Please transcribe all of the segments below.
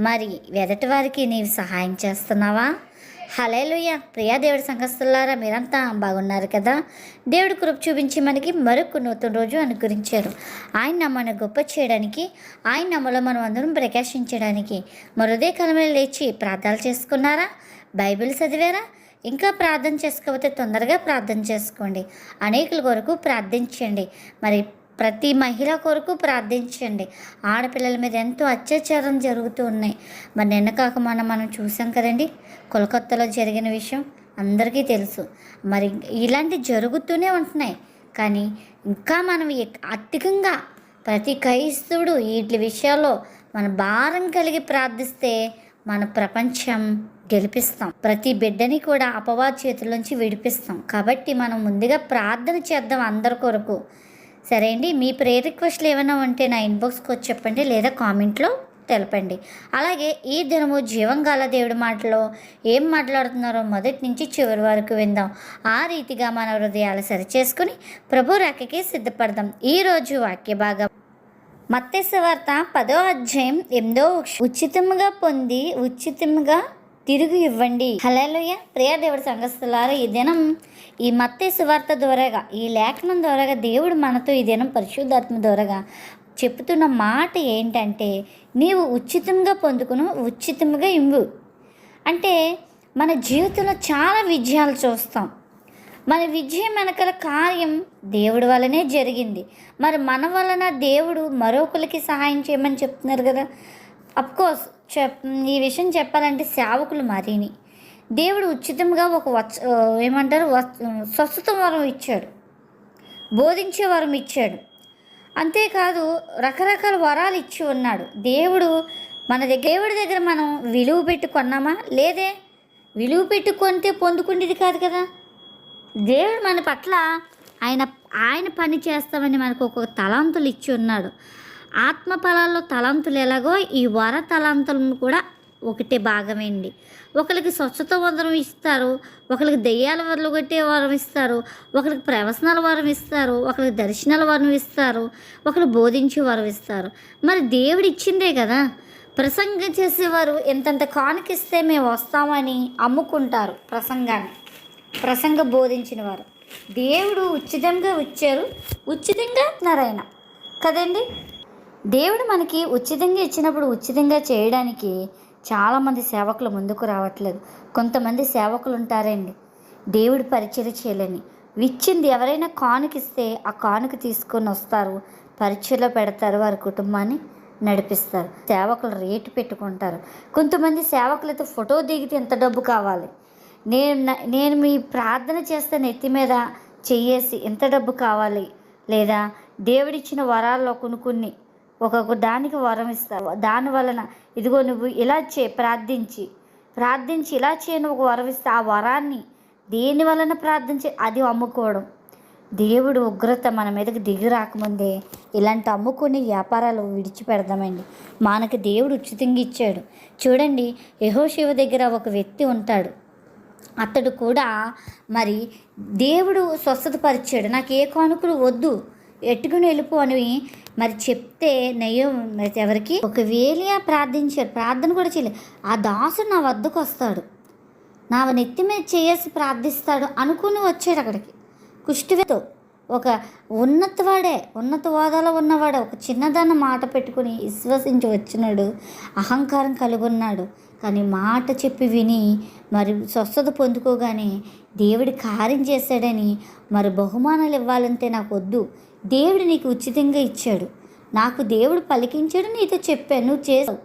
మరి ఎదటి వారికి నీవు సహాయం చేస్తున్నావా? హలేలుయ్య ప్రియా దేవుడి సంఘస్థులారా మీరంతా బాగున్నారు కదా? దేవుడి కృప చూపించి మనకి మరొక నూతన రోజు అనుగ్రహించారు ఆయన నమ్మను గొప్ప చేయడానికి ఆయన నమ్మలో మనం అందరం ప్రకాశించడానికి మరుదే కాలంలో లేచి ప్రార్థనలు చేసుకున్నారా? బైబిల్ చదివారా? ఇంకా ప్రార్థన చేసుకోకపోతే తొందరగా ప్రార్థన చేసుకోండి. అనేకుల కొరకు ప్రార్థించండి. మరి ప్రతి మహిళ కొరకు ప్రార్థించండి. ఆడపిల్లల మీద ఎంతో అత్యాచారం జరుగుతూ ఉన్నాయి. మరి నిన్న కాక మనం మనం చూసాం కదండి కోల్కత్తాలో జరిగిన విషయం అందరికీ తెలుసు. మరి ఇలాంటి జరుగుతూనే ఉంటున్నాయి. కానీ ఇంకా మనం అధికంగా ప్రతి క్రైస్తవుడు వీటి విషయాల్లో మన భారం కలిగి ప్రార్థిస్తే మన ప్రపంచం గెలిపిస్తాం. ప్రతి బిడ్డని కూడా అపవాద చేతుల్లోంచి విడిపిస్తాం. కాబట్టి మనం ముందుగా ప్రార్థన చేద్దాం అందరి కొరకు. సరే అండి మీ ప్రే రిక్వెస్ట్లు ఏమైనా ఉంటే నా ఇన్బాక్స్కి వచ్చి చెప్పండి లేదా కామెంట్లో తెలపండి. అలాగే ఈ దినము జీవంగాల దేవుడి మాటలో ఏం మాట్లాడుతున్నారో మొదటి నుంచి చివరి వరకు విందాం. ఆ రీతిగా మన హృదయాలు సరిచేసుకుని ప్రభు రాకకి సిద్ధపడదాం. ఈరోజు వాక్య భాగం. మత్స్య వార్త పదో అధ్యాయం ఎనిమిదో ఉచితముగా పొంది ఉచితముగా తిరిగి ఇవ్వండి. హలేలుయ ప్రియా దేవుడి సంఘస్థలారా ఈ దినం ఈ మత్తే వార్త ద్వారాగా ఈ లేఖనం ద్వారాగా దేవుడు మనతో ఈ దినం పరిశుద్ధాత్మ ద్వారాగా చెప్తున్న మాట ఏంటంటే నీవు ఉచితంగా పొందుకును ఉచితంగా ఇవ్వు. అంటే మన జీవితంలో చాలా విజయాలు చూస్తాం. మన విజయం వెనకల కార్యం దేవుడి వల్లనే జరిగింది. మరి మన వలన దేవుడు మరొకరికి సహాయం చేయమని చెప్తున్నారు కదా? అఫ్కోర్స్ చెప్ ఈ విషయం చెప్పాలంటే సేవకులు మరీని. దేవుడు ఉచితంగా ఒక వచ ఏమంటారు స్వస్థత వరం ఇచ్చాడు. బోధించే వరం ఇచ్చాడు. అంతేకాదు రకరకాల వరాలు ఇచ్చి ఉన్నాడు. దేవుడు మన దగ్గర దేవుడి దగ్గర మనం విలువ పెట్టుకున్నామా లేదే. విలువ పెట్టుకుంటే పొందుకునేది కాదు కదా. దేవుడు మన పట్ల ఆయన ఆయన పని చేస్తామని మనకు ఒక తలాంతులు ఇచ్చి ఉన్నాడు. ఆత్మ ఫలాల్లో తలంతులు ఎలాగో ఈ వర తలంతులను కూడా ఒకటే భాగమేండి. ఒకరికి స్వచ్ఛత వరం ఇస్తారు ఒకరికి దెయ్యాల వరలు కొట్టే వరం ఇస్తారు ఒకరికి ప్రవసనాల వరం ఇస్తారు ఒకరికి దర్శనాల వరం ఇస్తారు ఒకరు బోధించే వరం ఇస్తారు. మరి దేవుడు ఇచ్చిందే కదా? ప్రసంగం చేసేవారు ఎంతంత కానుకిస్తే మేము వస్తామని అమ్ముకుంటారు ప్రసంగాన్ని. ప్రసంగ బోధించిన వారు దేవుడు ఉచితంగా ఇచ్చారు ఉచితంగా నారాయణ. కదండి? దేవుడు మనకి ఉచితంగా ఇచ్చినప్పుడు ఉచితంగా చేయడానికి చాలామంది సేవకులు ముందుకు రావట్లేదు. కొంతమంది సేవకులు ఉంటారండి దేవుడు పరిచయం చేయలేని. ఇచ్చింది ఎవరైనా కానుకిస్తే ఆ కానుక తీసుకొని వస్తారు. పరిచయలో పెడతారు వారి కుటుంబాన్ని నడిపిస్తారు. సేవకులు రేటు పెట్టుకుంటారు. కొంతమంది సేవకులైతే ఫోటో దిగితే ఎంత డబ్బు కావాలి. నేను నేను మీ ప్రార్థన చేస్తే నెత్తి మీద చెయ్యేసి ఎంత డబ్బు కావాలి లేదా? దేవుడిచ్చిన వరాల్లో కొన్ని కొన్ని ఒక్కొక్క దానికి వరం ఇస్తావు. దాని వలన ఇదిగో నువ్వు ఇలా చే ప్రార్థించి ప్రార్థించి ఇలా చేయను ఒక వరం ఇస్తే. ఆ వరాన్ని దేని వలన ప్రార్థించి? అది అమ్ముకోవడం. దేవుడు ఉగ్రత మన మీదకి దిగి రాకముందే ఇలాంటి అమ్ముకునే వ్యాపారాలు విడిచిపెడదామండి. మనకు దేవుడు ఉచితంగా ఇచ్చాడు. చూడండి యహోశివ దగ్గర ఒక వ్యక్తి ఉంటాడు. అతడు కూడా మరి దేవుడు స్వస్థత పరిచాడు. నాకు ఏ కానుకలు వద్దు. ఎట్టుకుని వెళ్ళిపో అని మరి చెప్తే నయం ఎవరికి? ఒక వేలియా ప్రార్థించాడు ప్రార్థన కూడా చేయలేదు ఆ దాసుడు నా వద్దకు వస్తాడు. నా నెత్తి మీద చేసి ప్రార్థిస్తాడు అనుకుని వచ్చాడు అక్కడికి. కుష్టితో ఒక ఉన్నతవాడే ఉన్నత హోదాలో ఉన్నవాడే ఒక చిన్నదాన్న మాట పెట్టుకుని విశ్వసించి వచ్చినాడు. అహంకారం కలిగి ఉన్నాడు కానీ మాట చెప్పి విని మరి స్వస్థత పొందుకోగానే దేవుడి కార్యం చేశాడని మరి బహుమానాలు ఇవ్వాలంటే నాకు వద్దు. దేవుడు నీకు ఉచితంగా ఇచ్చాడు. నాకు దేవుడు పలికించాడు నీతో చెప్పాను నువ్వు చేసావు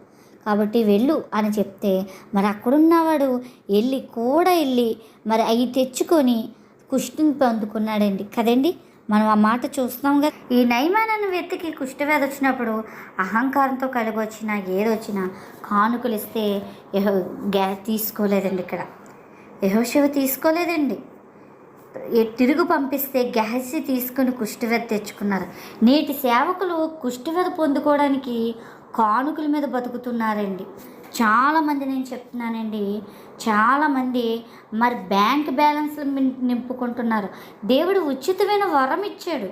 కాబట్టి వెళ్ళు అని చెప్తే మరి అక్కడున్నవాడు వెళ్ళి కూడా వెళ్ళి మరి అవి తెచ్చుకొని కుష్టిని పొందుకున్నాడండి. కదండి? మనం ఆ మాట చూస్తున్నాం కదా. ఈ నయమానాన్ని వెతికి వ్యక్తికి కుష్ఠవ్యాధి వచ్చినప్పుడు అహంకారంతో కలిగి వచ్చిన కానుకలు ఇస్తే యహో గ్యా తీసుకోలేదండి ఇక్కడ. యహోశివ తీసుకోలేదండి. తిరుగు పంపిస్తే గ్యాస్ తీసుకుని కుష్టివ్యాధి తెచ్చుకున్నారు. నేటి సేవకులు కుష్టివ్యాధి పొందుకోవడానికి కానుకల మీద బతుకుతున్నారండి. చాలామంది నేను చెప్తున్నానండి చాలామంది మరి బ్యాంక్ బ్యాలెన్స్లు నింపుకుంటున్నారు. దేవుడు ఉచితమైన వరం ఇచ్చాడు.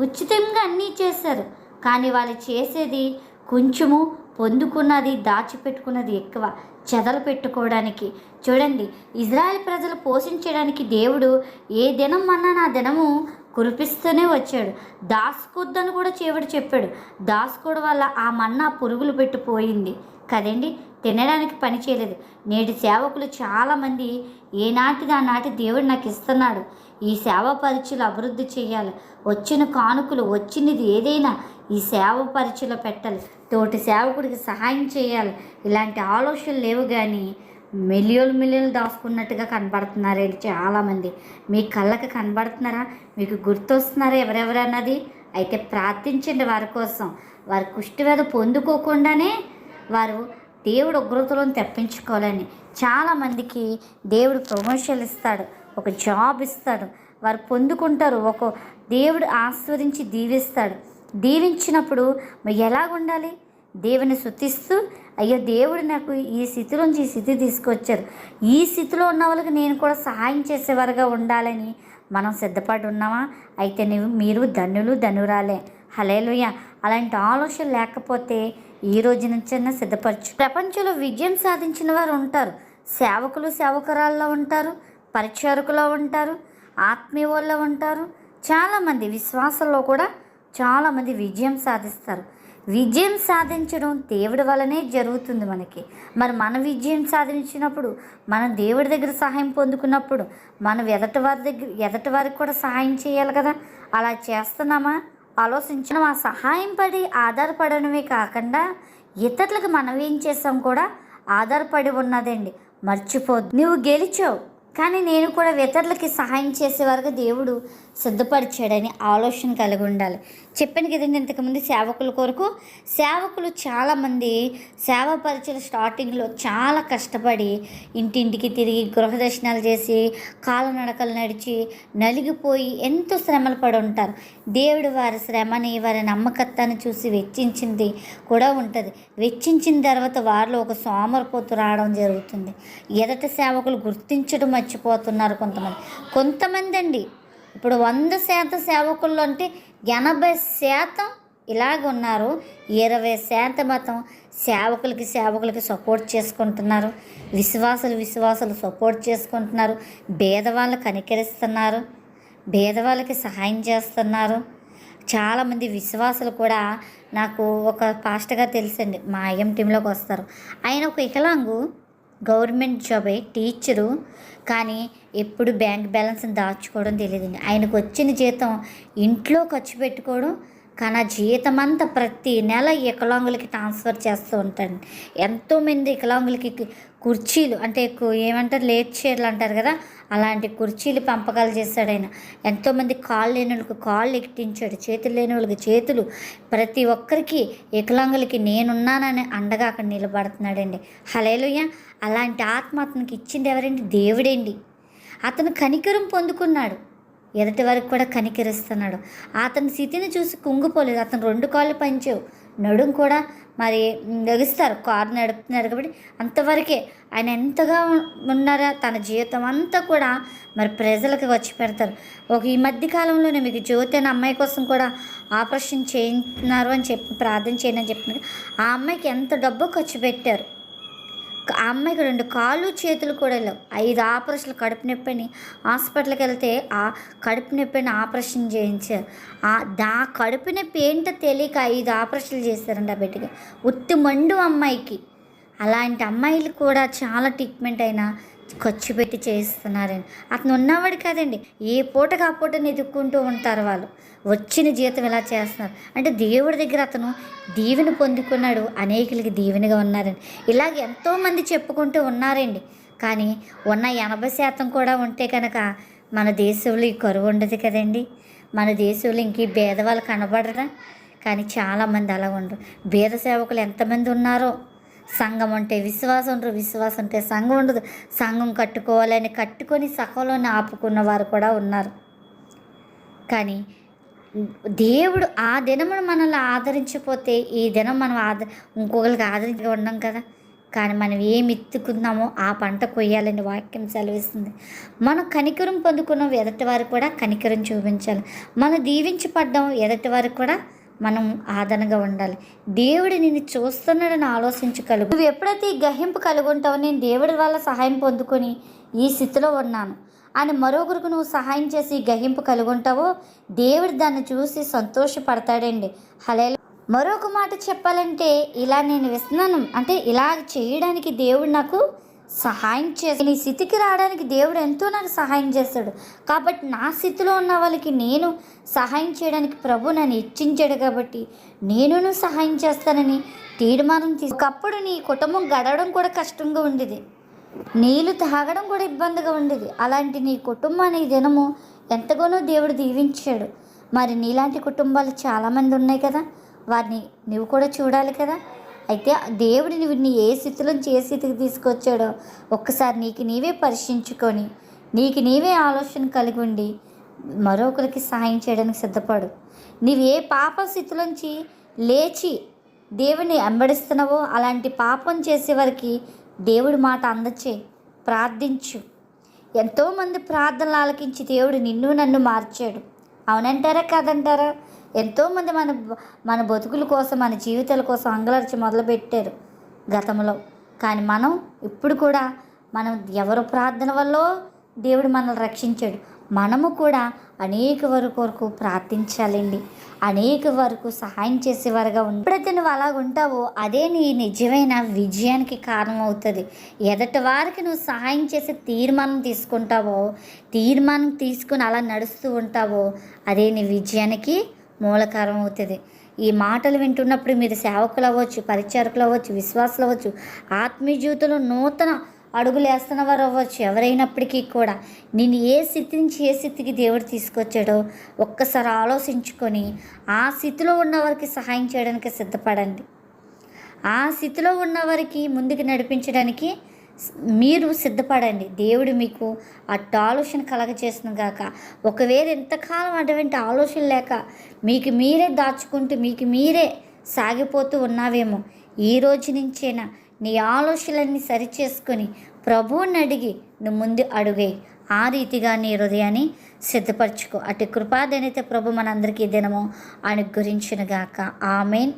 ఉచితంగా అన్నీ చేశారు. కానీ వాళ్ళు చేసేది కొంచెము పొందుకున్నది దాచిపెట్టుకున్నది ఎక్కువ. చెదలు పెట్టుకోవడానికి. చూడండి ఇజ్రాయెల్ ప్రజలు పోషించడానికి దేవుడు ఏ దినం అన్నా నా దినము కురిపిస్తూనే వచ్చాడు. దాసుకొద్దని కూడా చేవుడు చెప్పాడు. దాసుకోవడం వల్ల ఆ మన్నా పురుగులు పెట్టిపోయింది కదండి తినడానికి పని చేయలేదు. నేటి సేవకులు చాలామంది ఏనాటిది ఆనాటి దేవుడు నాకు ఇస్తున్నాడు. ఈ సేవ పరీక్షలు అభివృద్ధి చేయాలి. వచ్చిన కానుకలు వచ్చినది ఏదైనా ఈ సేవ పరీక్షలో పెట్టాలి. తోటి సేవకుడికి సహాయం చేయాలి. ఇలాంటి ఆలోచనలు లేవు కానీ మిలియన్లు మిలియన్లు దాచుకున్నట్టుగా కనబడుతున్నారండి చాలామంది. మీ కళ్ళకి కనబడుతున్నారా? మీకు గుర్తొస్తున్నారా ఎవరెవరన్నది? అయితే ప్రార్థించండి వారి కోసం. వారి కుష్టివేద పొందుకోకుండానే వారు దేవుడు ఉగ్రతలను తెప్పించుకోవాలని. చాలామందికి దేవుడు ప్రమోషన్ ఇస్తాడు. ఒక జాబ్ ఇస్తాడు. వారు పొందుకుంటారు. ఒక దేవుడు ఆస్వాదించి దీవిస్తాడు. దీవించినప్పుడు మరి ఉండాలి దేవుని శుతిస్తూ అయ్యో దేవుడు నాకు ఈ స్థితిలోంచి ఈ స్థితి తీసుకొచ్చారు. ఈ స్థితిలో ఉన్న వాళ్ళకి నేను కూడా సహాయం చేసేవారుగా ఉండాలని మనం సిద్ధపడి ఉన్నామా? అయితే నువ్వు మీరు ధన్యులు ధనురాలే. హలేలుయ అలాంటి ఆలోచన లేకపోతే ఈ రోజు నుంచైనా సిద్ధపరచు. ప్రపంచంలో విజయం సాధించిన వారు ఉంటారు. సేవకులు సేవకురాల్లో ఉంటారు. పరిచారకులో ఉంటారు ఆత్మీయుల్లో ఉంటారు. చాలామంది విశ్వాసంలో కూడా చాలామంది విజయం సాధిస్తారు. విజయం సాధించడం దేవుడి వల్లనే జరుగుతుంది మనకి. మరి మన విజయం సాధించినప్పుడు మనం దేవుడి దగ్గర సహాయం పొందుకున్నప్పుడు మనం ఎదటి వారి దగ్గర ఎదటి వారికి కూడా సహాయం చేయాలి కదా? అలా చేస్తున్నామా? ఆలోచించిన ఆ సహాయం పడి ఆధారపడడమే కాకుండా ఇతరులకు మనం ఏం చేసాం కూడా ఆధారపడి ఉన్నదండి. మర్చిపోద్దు. నువ్వు గెలిచావు. కానీ నేను కూడా ఇతరులకి సహాయం చేసే వరకు దేవుడు సిద్ధపరిచాడని ఆలోచన కలిగి ఉండాలి. చెప్పాను కదండి ఇంతకుముందు సేవకుల కొరకు. సేవకులు చాలామంది సేవ పరిచయం స్టార్టింగ్లో చాలా కష్టపడి ఇంటింటికి తిరిగి గృహ దర్శనాలు చేసి కాలనడకలు నడిచి నలిగిపోయి ఎంతో శ్రమలు పడి ఉంటారు. దేవుడు వారి శ్రమని వారి నమ్మకత్వాన్ని చూసి వెచ్చించింది కూడా ఉంటుంది. వెచ్చించిన తర్వాత వారిలో ఒక సోమరపోతు రావడం జరుగుతుంది. ఎదట సేవకులు గుర్తించడం మర్చిపోతున్నారు కొంతమంది. కొంతమంది అండి ఇప్పుడు వంద శాతం సేవకుల్లో అంటే ఎనభై శాతం ఇలాగ ఉన్నారు. ఇరవై శాతం మతం సేవకులకి సేవకులకి సపోర్ట్ చేసుకుంటున్నారు. విశ్వాసులు విశ్వాసులు సపోర్ట్ చేసుకుంటున్నారు. భేదవాళ్ళు కనికరిస్తున్నారు. భేదవాళ్ళకి సహాయం చేస్తున్నారు. చాలామంది విశ్వాసులు కూడా నాకు ఒక పాస్టర్గా తెలుసండి. మా ఐఎం టీంలోకి వస్తారు. ఆయన ఒక వికలాంగు గవర్నమెంట్ జాబే టీచరు కానీ ఎప్పుడు బ్యాంక్ బ్యాలెన్స్ని దాచుకోవడం తెలియదండి ఆయనకు వచ్చిన జీతం ఇంట్లో ఖర్చు పెట్టుకోవడం కానీ ఆ జీతం అంతా ప్రతి నెల వికలాంగులకి ట్రాన్స్ఫర్ చేస్తూ ఉంటాను. ఎంతోమంది వికలాంగులకి కుర్చీలు అంటే ఏమంటారు లేట్ చైర్లు అంటారు కదా అలాంటి కుర్చీలు పంపకాలు చేస్తాడు ఆయన. ఎంతోమంది కాళ్ళు లేని వాళ్ళకి కాళ్ళు ఎక్కించాడు. చేతులు లేని వాళ్ళకి చేతులు. ప్రతి ఒక్కరికి వికలాంగులకి నేనున్నానని అండగా అక్కడ నిలబడుతున్నాడండి. హలేలుయ్య అలాంటి ఆత్మ అతనికి ఇచ్చింది ఎవరండి? దేవుడండి. అతను కనికరం పొందుకున్నాడు. ఎదుటి వరకు కూడా కనికరిస్తున్నాడు. అతని స్థితిని చూసి కుంగిపోలేదు. అతను రెండు కాళ్ళు పంచావు. నడుం కూడా మరి లెగిస్తారు కారు నడుపుతున్నారు కాబట్టి అంతవరకే ఆయన ఎంతగా ఉన్నారా తన జీవితం అంతా కూడా మరి ప్రజలకు వచ్చి పెడతారు. ఒక ఈ మధ్య కాలంలోనే మీకు జ్యోతి అనే అమ్మాయి కోసం కూడా ఆపరేషన్ చేయించున్నారు అని చెప్పి ప్రార్థన చేయను అని చెప్పినారు ఆ అమ్మాయికి ఎంత డబ్బు ఖర్చు పెట్టారు? ఆ అమ్మాయికి రెండు కాళ్ళు చేతులు కూడా లేవు. ఐదు ఆపరేషన్లు కడుపు నొప్పిని. హాస్పిటల్కి వెళ్తే ఆ కడుపు నొప్పిని ఆపరేషన్ చేయించారు. ఆ దా కడుపు నొప్పి ఏంటో తెలియక ఐదు ఆపరేషన్లు చేశారండి ఆ బిడ్డకి. ఉత్తి మండు అమ్మాయికి. అలాంటి అమ్మాయిలు కూడా చాలా ట్రీట్మెంట్ అయినా ఖర్చు పెట్టి చేయిస్తున్నారని. అతను ఉన్నవాడు కాదండి. ఏ పూటకు ఆ పూటని ఎదుక్కుంటూ ఉంటారు వాళ్ళు. వచ్చిన జీతం ఇలా చేస్తున్నారు. అంటే దేవుడి దగ్గర అతను దీవెన పొందుకున్నాడు. అనేకులకి దీవెనగా ఉన్నారని. ఇలాగ ఎంతోమంది చెప్పుకుంటూ ఉన్నారండి. కానీ ఉన్న ఎనభై శాతం కూడా ఉంటే కనుక మన దేశంలో ఈ కరువు ఉండదు కదండి. మన దేశంలో ఇంక భేదవాళ్ళు కనబడరా. కానీ చాలామంది అలా ఉండరు. భేద సేవకులు ఎంతమంది ఉన్నారో సంఘం అంటే విశ్వాసం ఉండరు విశ్వాసం అంటే సంఘం ఉండదు. సంఘం కట్టుకోవాలని కట్టుకొని సఖంలోనే ఆపుకున్న వారు కూడా ఉన్నారు. కానీ దేవుడు ఆ దినమును మనల్ని ఆదరించిపోతే ఈ దినం మనం ఆద ఇంకొకరికి ఆదరించి ఉండం కదా. కానీ మనం ఏమి ఎత్తుకున్నామో ఆ పంట కొయ్యాలని వాక్యం సెలవిస్తుంది. మనం కనికరం పొందుకున్నాం ఎదటి వారికి కూడా కనికరం చూపించాలి. మనం దీవించబడ్డాం ఎదటి వారికి కూడా మనం ఆదరణగా ఉండాలి. దేవుడు నిన్ను చూస్తున్నాడని ఆలోచించగలుగు నువ్వు ఎప్పుడైతే ఈ గహింపు కలిగి ఉంటావో నేను దేవుడి వల్ల సహాయం పొందుకొని ఈ స్థితిలో ఉన్నాను. అని మరొకరికి నువ్వు సహాయం చేసి ఈ గ్రహింపు కలిగి ఉంటావో దేవుడు దాన్ని చూసి సంతోషపడతాడండి. హలే మరొక మాట చెప్పాలంటే ఇలా నేను విస్తున్నాను. అంటే ఇలా చేయడానికి దేవుడు నాకు సహాయం చేసి నీ స్థితికి రావడానికి దేవుడు ఎంతో నాకు సహాయం చేస్తాడు. కాబట్టి నా స్థితిలో ఉన్న వాళ్ళకి నేను సహాయం చేయడానికి ప్రభు నన్ను ఇచ్చించాడు కాబట్టి నేను సహాయం చేస్తానని తీర్మానం తీసు ఒకప్పుడు నీ కుటుంబం గడవడం కూడా కష్టంగా ఉండేది. నీళ్ళు తాగడం కూడా ఇబ్బందిగా ఉండేది. అలాంటి నీ కుటుంబాన్ని దినము ఎంతగానో దేవుడు దీవించాడు. మరి నీలాంటి కుటుంబాలు చాలామంది ఉన్నాయి కదా. వారిని నువ్వు కూడా చూడాలి కదా. అయితే దేవుడు నువ్వు ఏ స్థితిలో ఏ స్థితికి తీసుకొచ్చాడో ఒక్కసారి నీకు నీవే పరీక్షించుకొని నీకు నీవే ఆలోచన కలిగి ఉండి మరొకరికి సహాయం చేయడానికి సిద్ధపడు. నీవు ఏ పాప స్థితిలోంచి లేచి దేవుని వెంబడిస్తున్నావో అలాంటి పాపం చేసేవారికి దేవుడి మాట అందచే ప్రార్థించు. ఎంతోమంది ప్రార్థనలు ఆలకించి దేవుడు నిన్ను నన్ను మార్చాడు. అవునంటారా కాదంటారా? ఎంతోమంది మన మన బతుకుల కోసం మన జీవితాల కోసం అంగలర్చి మొదలుపెట్టారు గతంలో. కానీ మనం ఇప్పుడు కూడా మనం ఎవరు ప్రార్థన వల్ల దేవుడు మనల్ని రక్షించాడు? మనము కూడా అనేక వరకు వరకు ప్రార్థించాలండి. అనేక వరకు సహాయం చేసేవారుగా ఉంది ఎప్పుడైతే నువ్వు అలా ఉంటావో అదే నీ నిజమైన విజయానికి కారణమవుతుంది. ఎదటి వారికి నువ్వు సహాయం చేసే తీర్మానం తీసుకుంటావో తీర్మానం తీసుకుని అలా నడుస్తూ ఉంటావో అదే నీ విజయానికి మూలకారం అవుతుంది. ఈ మాటలు వింటున్నప్పుడు మీరు సేవకులు అవ్వచ్చు పరిచారకులు అవ్వచ్చు విశ్వాసులు అవ్వచ్చు ఆత్మీయ జీవితంలో నూతన అడుగులు వేస్తున్న వారు అవ్వచ్చు ఎవరైనప్పటికీ కూడా. నేను ఏ స్థితి నుంచి ఏ స్థితికి దేవుడు తీసుకొచ్చాడో ఒక్కసారి ఆలోచించుకొని ఆ స్థితిలో ఉన్నవారికి సహాయం చేయడానికి సిద్ధపడండి. ఆ స్థితిలో ఉన్న వారికి ముందుకు నడిపించడానికి మీరు సిద్ధపడండి. దేవుడు మీకు అట్ట ఆలోచన కలగచేసిన గాక. ఒకవేళ ఎంతకాలం అటువంటి ఆలోచన లేక మీకు మీరే దాచుకుంటూ మీకు మీరే సాగిపోతూ ఉన్నావేమో ఈ రోజు నుంచేనా నీ ఆలోచనలన్నీ సరిచేసుకొని ప్రభువుని అడిగి నువ్వు ముందు అడుగే. ఆ రీతిగా నీ హృదయాన్ని సిద్ధపరచుకో. అటు కృపాదనైతే ప్రభు మనందరికీ దినము అనుగ్రహించిన గాక. ఆమెన్.